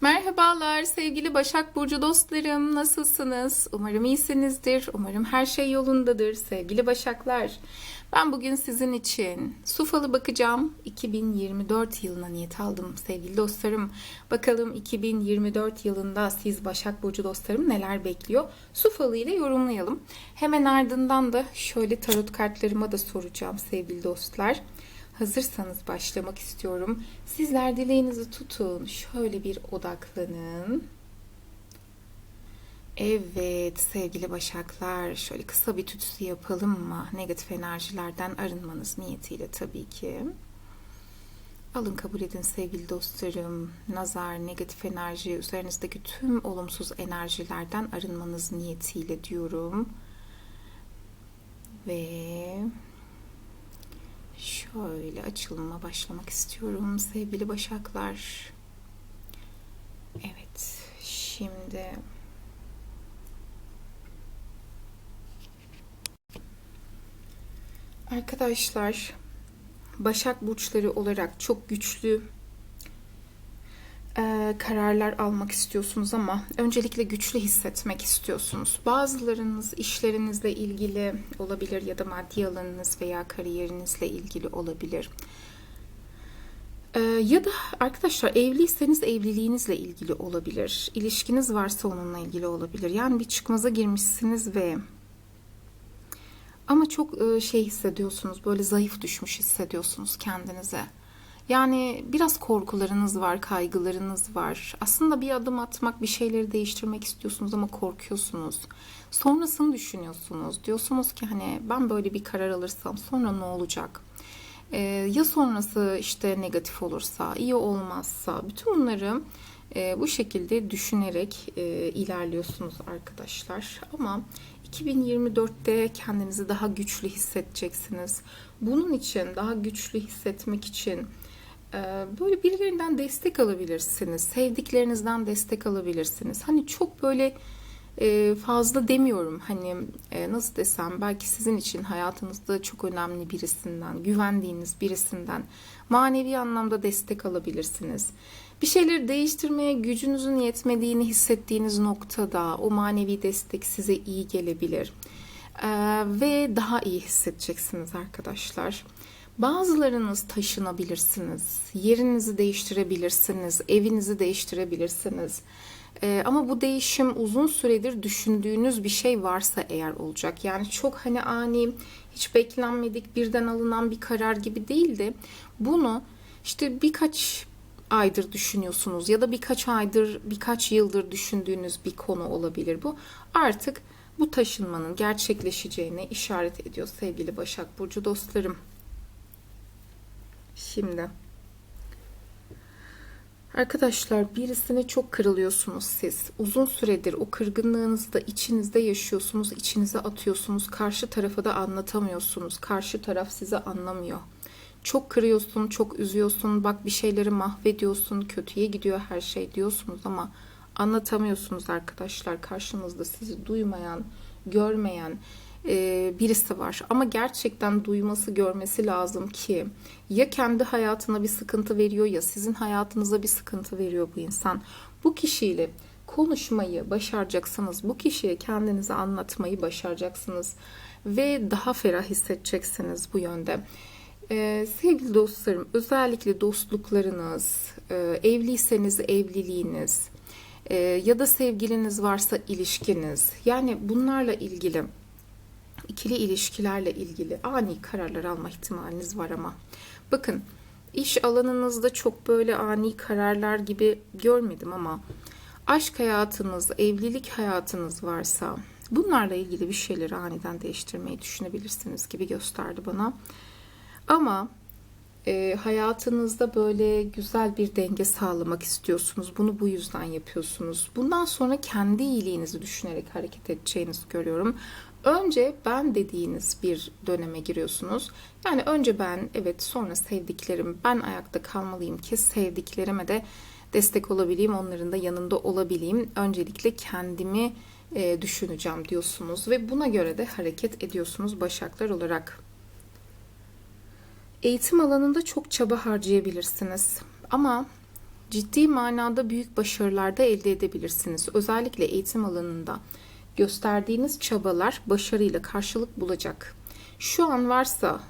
Merhabalar sevgili Başak Burcu dostlarım. Nasılsınız? Umarım iyisinizdir. Umarım her şey yolundadır sevgili Başaklar. Ben bugün sizin için su falı bakacağım. 2024 yılına niyet aldım sevgili dostlarım. Bakalım 2024 yılında siz Başak Burcu dostlarım neler bekliyor? Su falı ile yorumlayalım. Hemen ardından da şöyle tarot kartlarıma da soracağım sevgili dostlar. Hazırsanız başlamak istiyorum. Sizler dileğinizi tutun. Şöyle bir odaklanın. Evet sevgili başaklar şöyle kısa bir tütsü yapalım mı? Negatif enerjilerden arınmanız niyetiyle tabii ki. Alın kabul edin sevgili dostlarım. Nazar, negatif enerji, üzerinizdeki tüm olumsuz enerjilerden arınmanız niyetiyle diyorum. Ve Şöyle açılıma başlamak istiyorum sevgili başaklar. Evet, şimdi arkadaşlar Başak burçları olarak çok güçlü e, kararlar almak istiyorsunuz ama öncelikle güçlü hissetmek istiyorsunuz. Bazılarınız işlerinizle ilgili olabilir ya da maddi alanınız veya kariyerinizle ilgili olabilir. Ya da arkadaşlar evliyseniz evliliğinizle ilgili olabilir. İlişkiniz varsa onunla ilgili olabilir. Yani bir çıkmaza girmişsiniz ve ama çok şey hissediyorsunuz, böyle zayıf düşmüş hissediyorsunuz kendinize. Yani biraz korkularınız var, kaygılarınız var. Aslında bir adım atmak, bir şeyleri değiştirmek istiyorsunuz ama korkuyorsunuz. Sonrasını düşünüyorsunuz. Diyorsunuz ki hani ben böyle bir karar alırsam sonra ne olacak? Ee, ya sonrası işte negatif olursa, iyi olmazsa, bütün bunları e, bu şekilde düşünerek e, ilerliyorsunuz arkadaşlar. Ama 2024'te kendinizi daha güçlü hissedeceksiniz. Bunun için daha güçlü hissetmek için böyle birilerinden destek alabilirsiniz. Sevdiklerinizden destek alabilirsiniz. Hani çok böyle e, fazla demiyorum. Hani e, nasıl desem belki sizin için hayatınızda çok önemli birisinden, güvendiğiniz birisinden manevi anlamda destek alabilirsiniz. Bir şeyleri değiştirmeye gücünüzün yetmediğini hissettiğiniz noktada o manevi destek size iyi gelebilir. Ee, ve daha iyi hissedeceksiniz arkadaşlar. Bazılarınız taşınabilirsiniz, yerinizi değiştirebilirsiniz, evinizi değiştirebilirsiniz. Ee, ama bu değişim uzun süredir düşündüğünüz bir şey varsa eğer olacak. Yani çok hani ani, hiç beklenmedik birden alınan bir karar gibi değil de bunu işte birkaç aydır düşünüyorsunuz ya da birkaç aydır, birkaç yıldır düşündüğünüz bir konu olabilir bu. Artık bu taşınmanın gerçekleşeceğine işaret ediyor sevgili Başak Burcu dostlarım. Şimdi Arkadaşlar birisine çok kırılıyorsunuz siz. Uzun süredir o kırgınlığınızı da içinizde yaşıyorsunuz, içinize atıyorsunuz. Karşı tarafa da anlatamıyorsunuz. Karşı taraf sizi anlamıyor. Çok kırıyorsun, çok üzüyorsun. Bak bir şeyleri mahvediyorsun, kötüye gidiyor her şey diyorsunuz ama anlatamıyorsunuz arkadaşlar. Karşınızda sizi duymayan, görmeyen, e, birisi var. Ama gerçekten duyması, görmesi lazım ki ya kendi hayatına bir sıkıntı veriyor ya sizin hayatınıza bir sıkıntı veriyor bu insan. Bu kişiyle konuşmayı başaracaksınız. Bu kişiye kendinizi anlatmayı başaracaksınız. Ve daha ferah hissedeceksiniz bu yönde. Ee, sevgili dostlarım, özellikle dostluklarınız, e, evliyseniz evliliğiniz e, ya da sevgiliniz varsa ilişkiniz, yani bunlarla ilgili ikili ilişkilerle ilgili ani kararlar alma ihtimaliniz var ama bakın iş alanınızda çok böyle ani kararlar gibi görmedim ama aşk hayatınız, evlilik hayatınız varsa bunlarla ilgili bir şeyleri aniden değiştirmeyi düşünebilirsiniz gibi gösterdi bana. Ama e, hayatınızda böyle güzel bir denge sağlamak istiyorsunuz. Bunu bu yüzden yapıyorsunuz. Bundan sonra kendi iyiliğinizi düşünerek hareket edeceğinizi görüyorum. Önce ben dediğiniz bir döneme giriyorsunuz. Yani önce ben, evet sonra sevdiklerim, ben ayakta kalmalıyım ki sevdiklerime de destek olabileyim, onların da yanında olabileyim. Öncelikle kendimi e, düşüneceğim diyorsunuz ve buna göre de hareket ediyorsunuz başaklar olarak. Eğitim alanında çok çaba harcayabilirsiniz. Ama ciddi manada büyük başarılar da elde edebilirsiniz. Özellikle eğitim alanında gösterdiğiniz çabalar başarıyla karşılık bulacak. Şu an varsa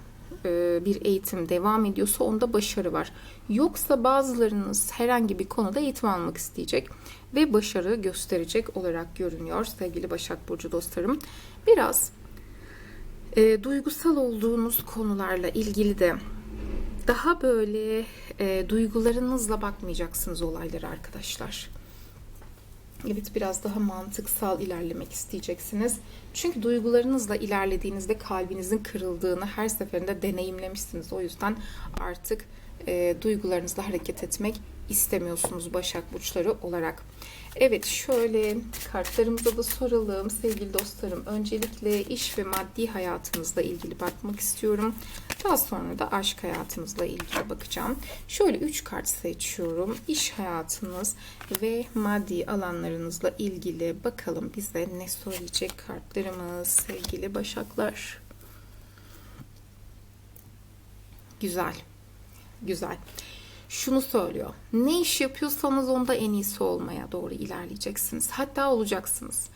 e, bir eğitim devam ediyorsa onda başarı var. Yoksa bazılarınız herhangi bir konuda eğitim almak isteyecek ve başarı gösterecek olarak görünüyor sevgili Başak Burcu dostlarım. Biraz e, duygusal olduğunuz konularla ilgili de daha böyle e, duygularınızla bakmayacaksınız olaylara arkadaşlar. Evet biraz daha mantıksal ilerlemek isteyeceksiniz. Çünkü duygularınızla ilerlediğinizde kalbinizin kırıldığını her seferinde deneyimlemişsiniz. O yüzden artık e, duygularınızla hareket etmek istemiyorsunuz Başak Burçları olarak. Evet şöyle kartlarımıza da soralım sevgili dostlarım. Öncelikle iş ve maddi hayatınızla ilgili bakmak istiyorum. Daha sonra da aşk hayatınızla ilgili bakacağım. Şöyle 3 kart seçiyorum. İş hayatınız ve maddi alanlarınızla ilgili bakalım bize ne söyleyecek kartlarımız sevgili başaklar. Güzel. Güzel şunu söylüyor. Ne iş yapıyorsanız onda en iyisi olmaya doğru ilerleyeceksiniz. Hatta olacaksınız.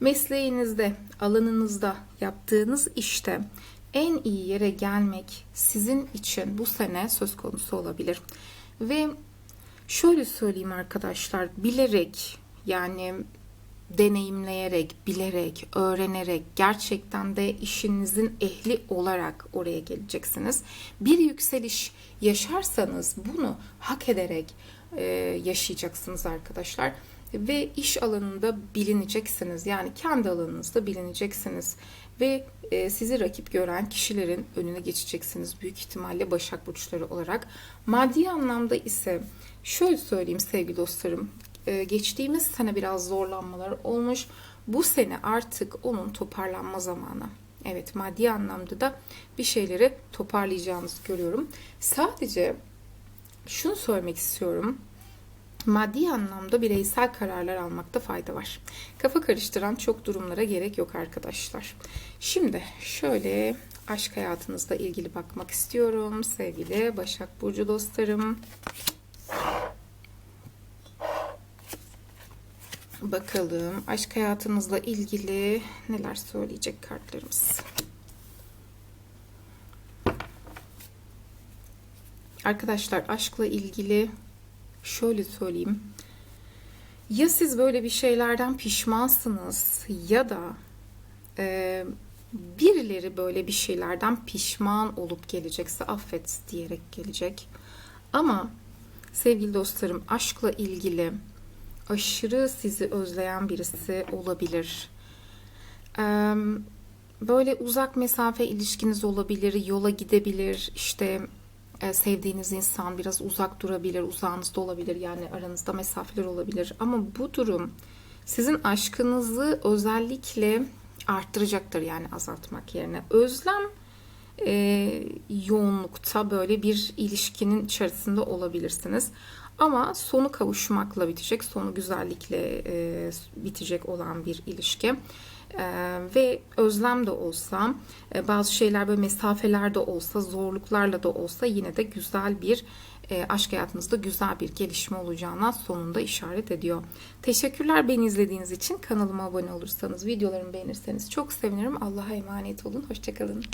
Mesleğinizde, alanınızda, yaptığınız işte en iyi yere gelmek sizin için bu sene söz konusu olabilir. Ve şöyle söyleyeyim arkadaşlar, bilerek yani deneyimleyerek, bilerek, öğrenerek gerçekten de işinizin ehli olarak oraya geleceksiniz. Bir yükseliş yaşarsanız bunu hak ederek e, yaşayacaksınız arkadaşlar. Ve iş alanında bilineceksiniz. Yani kendi alanınızda bilineceksiniz. Ve e, sizi rakip gören kişilerin önüne geçeceksiniz. Büyük ihtimalle Başak Burçları olarak. Maddi anlamda ise şöyle söyleyeyim sevgili dostlarım. E, geçtiğimiz sene biraz zorlanmalar olmuş. Bu sene artık onun toparlanma zamanı. Evet maddi anlamda da bir şeyleri toparlayacağınızı görüyorum. Sadece şunu söylemek istiyorum. Maddi anlamda bireysel kararlar almakta fayda var. Kafa karıştıran çok durumlara gerek yok arkadaşlar. Şimdi şöyle aşk hayatınızla ilgili bakmak istiyorum sevgili Başak Burcu dostlarım. Bakalım aşk hayatınızla ilgili neler söyleyecek kartlarımız. Arkadaşlar aşkla ilgili şöyle söyleyeyim. Ya siz böyle bir şeylerden pişmansınız ya da e, birileri böyle bir şeylerden pişman olup gelecekse affet diyerek gelecek. Ama sevgili dostlarım aşkla ilgili aşırı sizi özleyen birisi olabilir. Böyle uzak mesafe ilişkiniz olabilir, yola gidebilir, işte e, sevdiğiniz insan biraz uzak durabilir, uzağınızda olabilir yani aranızda mesafeler olabilir. Ama bu durum sizin aşkınızı özellikle arttıracaktır yani azaltmak yerine. Özlem e, yoğunlukta böyle bir ilişkinin içerisinde olabilirsiniz. Ama sonu kavuşmakla bitecek, sonu güzellikle e, bitecek olan bir ilişki. Ee, ve özlem de olsa, e, bazı şeyler böyle mesafelerde olsa, zorluklarla da olsa yine de güzel bir e, aşk hayatınızda güzel bir gelişme olacağına sonunda işaret ediyor. Teşekkürler beni izlediğiniz için. Kanalıma abone olursanız, videolarımı beğenirseniz çok sevinirim. Allah'a emanet olun. Hoşçakalın.